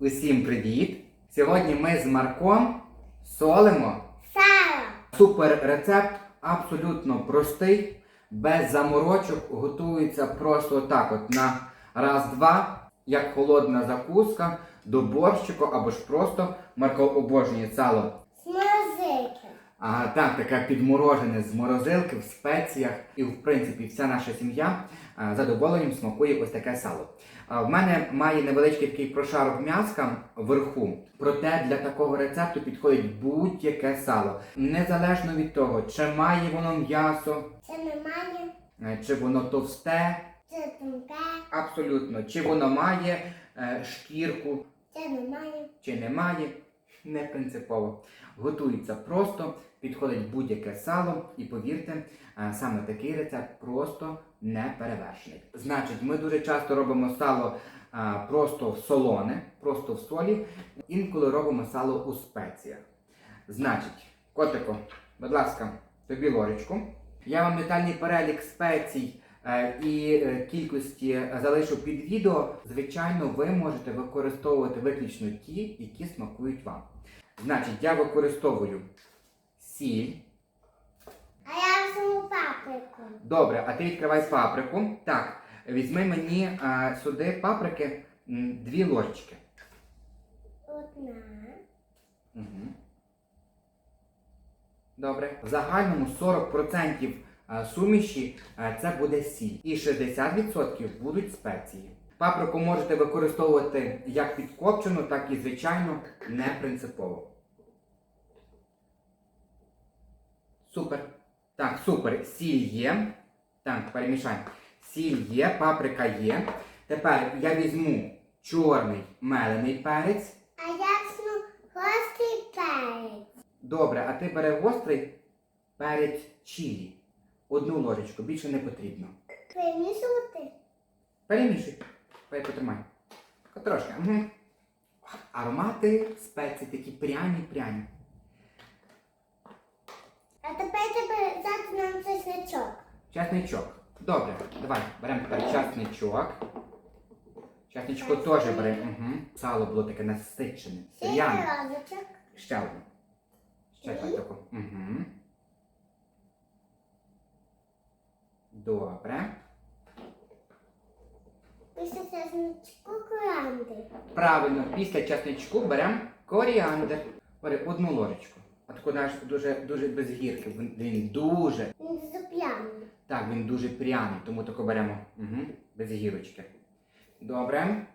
Усім привіт! Сьогодні ми з Марком солимо. Сало. Супер рецепт, абсолютно простий, без заморочок, готується просто так от на раз-два, як холодна закуска до борщику або ж просто Марко обожнює сало. А так, таке підморожене з морозилки в спеціях, і в принципі вся наша сім'я а, задоволенням смакує ось таке сало. А, в мене має невеличкий такий прошарок м'яска вверху. Проте для такого рецепту підходить будь-яке сало, незалежно від того, чи має воно м'ясо, Це немає. е, чи воно товсте, Це тонке. абсолютно, чи воно має е, шкірку, Це немає. чи немає, не принципово. Готується просто, підходить будь-яке сало, і повірте, саме такий рецепт просто не перевершений. Значить, ми дуже часто робимо сало просто в солоне, просто в солі, інколи робимо сало у спеціях. Значить, котико, будь ласка, тобі ложечку. Я вам детальний перелік спецій е, і е, кількості е, залишу під відео. Звичайно, ви можете використовувати виключно ті, які смакують вам. Значить, я використовую сіль. А я візьму паприку. Добре, а ти відкривай паприку. Так, візьми мені е, сюди паприки м, дві ложечки. Одна. Угу. Добре. В загальному 40% е, суміші це буде сіль. І 60% будуть спеції. Паприку можете використовувати як підкопчену, так і звичайно не принципово. Супер. Так, супер. Сіль є. Так, перемішай. Сіль є, паприка є. Тепер я візьму чорний мелений перець. А я візьму гострий перець. Добре, а ти бери гострий перець чилі. Одну ложечку, більше не потрібно. Перемішувати. Перемішуй. Потримай. Трошки. Угу. Аромати спеції такі пряні-пряні. Тепер треба взяти нам чесничок. Часничок. Добре, давай, беремо тепер часничок. Часничко теж бери. Угу. Сало було таке насичене. Пряне. розочок. Ще одну. Ще так таку. Угу. Добре. Після чесничку коранди. Правильно, після часничку беремо коріандр. Бери одну ложечку. Таку наш дуже, дуже без гірки. Він, він дуже. Він зуп'яний. Так, він дуже пряний, тому таку беремо. Угу. Без гірочки. Добре.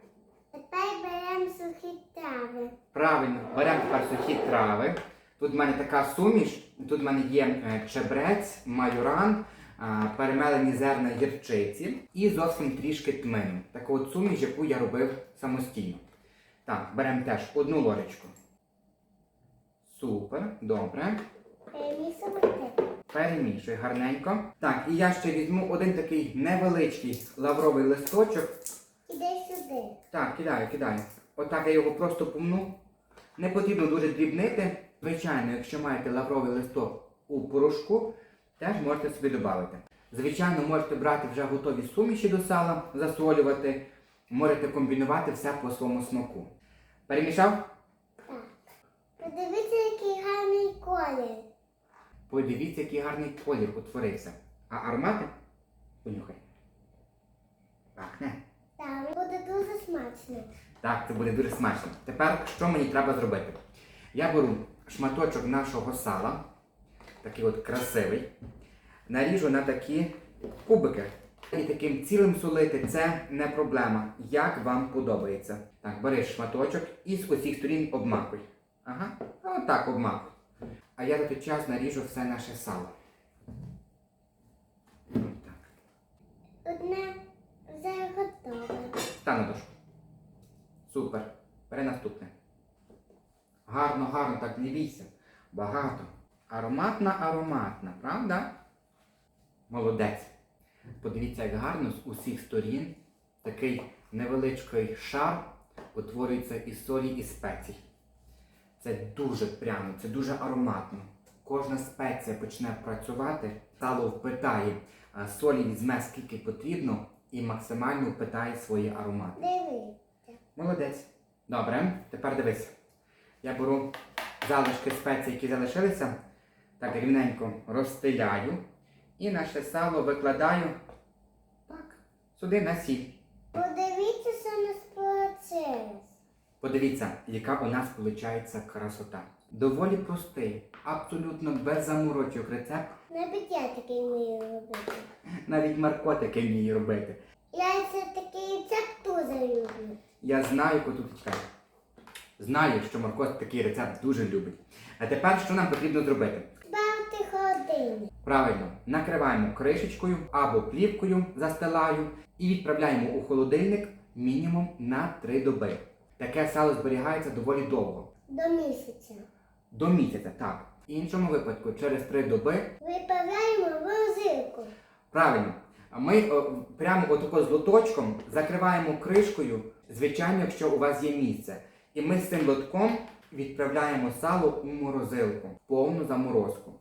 Тепер беремо сухі трави. Правильно, беремо тепер сухі трави. Тут в мене така суміш, тут в мене є е, чебрець, майоран, перемелені зерна гірчиці і зовсім трішки тмину. Таку от суміш, яку я робив самостійно. Так, беремо теж одну ложечку. Супер, добре. Перемішувати. Перемішуй гарненько. Так, і я ще візьму один такий невеличкий лавровий листочок. Іди сюди. Так, кидаю, кидаю. Отак я його просто помну. Не потрібно дуже дрібнити. Звичайно, якщо маєте лавровий листок у порошку, теж можете собі додати. Звичайно, можете брати вже готові суміші до сала, засолювати. Можете комбінувати все по своєму смаку. Перемішав? Так. Подивіться, колір. Подивіться, який гарний колір утворився. А аромати? Понюхай. Пахне. Так, буде дуже смачно. Так, це буде дуже смачно. Тепер що мені треба зробити? Я беру шматочок нашого сала, такий от красивий, наріжу на такі кубики. І таким цілим солити це не проблема. Як вам подобається. Так, бери шматочок і з усіх сторін обмакуй. Ага, отак обмакуй. А я за той час наріжу все наше сало. Одне вже готове. Стань на дошку. Супер. Бери наступне. Гарно, гарно, так не бійся. Багато. Ароматна, ароматна, правда? Молодець. Подивіться, як гарно з усіх сторін такий невеличкий шар утворюється із солі і спецій. Це дуже пряно, це дуже ароматно. Кожна спеція почне працювати, сало впитає, солі візьме скільки потрібно і максимально впитає свої аромати. Дивіться. Молодець. Добре, тепер дивись. Я беру залишки спецій, які залишилися, так рівненько розстеляю і наше сало викладаю так, сюди на сіль. Подивіться на процес. Подивіться, яка у нас виходить красота. Доволі простий, абсолютно без заморочок рецепт. Навіть я такий вмію робити. Навіть Марко таке вміє робити. Я це такий рецепт дуже люблю. Я знаю, котуточка. Знаю, що Марко такий рецепт дуже любить. А тепер що нам потрібно зробити? Бавте холодильник. Правильно, накриваємо кришечкою або плівкою застилаю і відправляємо у холодильник мінімум на 3 доби. Таке сало зберігається доволі довго. До місяця. До місяця, так. В іншому випадку, через 3 доби, Виправляємо в розилку. правильно, ми о, прямо отако з лоточком закриваємо кришкою, звичайно, якщо у вас є місце. І ми з цим лотком відправляємо сало у морозилку, повну заморозку.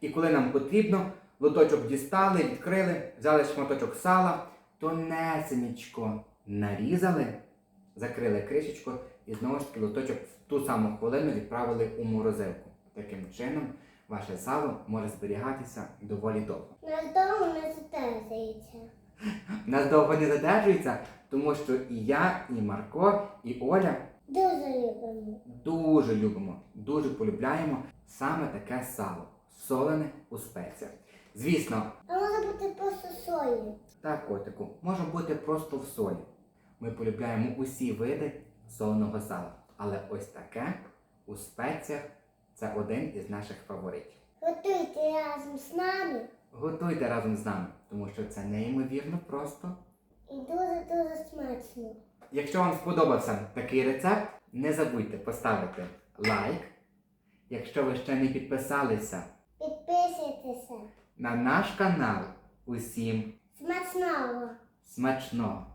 І коли нам потрібно, лоточок дістали, відкрили, взяли шматочок сала, тонесенечко нарізали, закрили кришечку і знову ж таки лоточок в ту саму хвилину відправили у морозилку. Таким чином, ваше сало може зберігатися доволі довго. Нас довго не затезається. Нас довго не задержується, тому що і я, і Марко, і Оля Дуже любимо. дуже любимо, дуже полюбляємо саме таке сало, солене у спеціях. Звісно, А може бути просто солі. так, котику, може бути просто в солі. Ми полюбляємо усі види соленого сала. Але ось таке у спеціях це один із наших фаворитів. Готуйте разом з нами Готуйте разом з нами, тому що це неймовірно просто. і дуже-дуже смачно. Якщо вам сподобався такий рецепт, не забудьте поставити лайк. Якщо ви ще не підписалися Підписуйтеся. на наш канал, усім Смачного! смачного!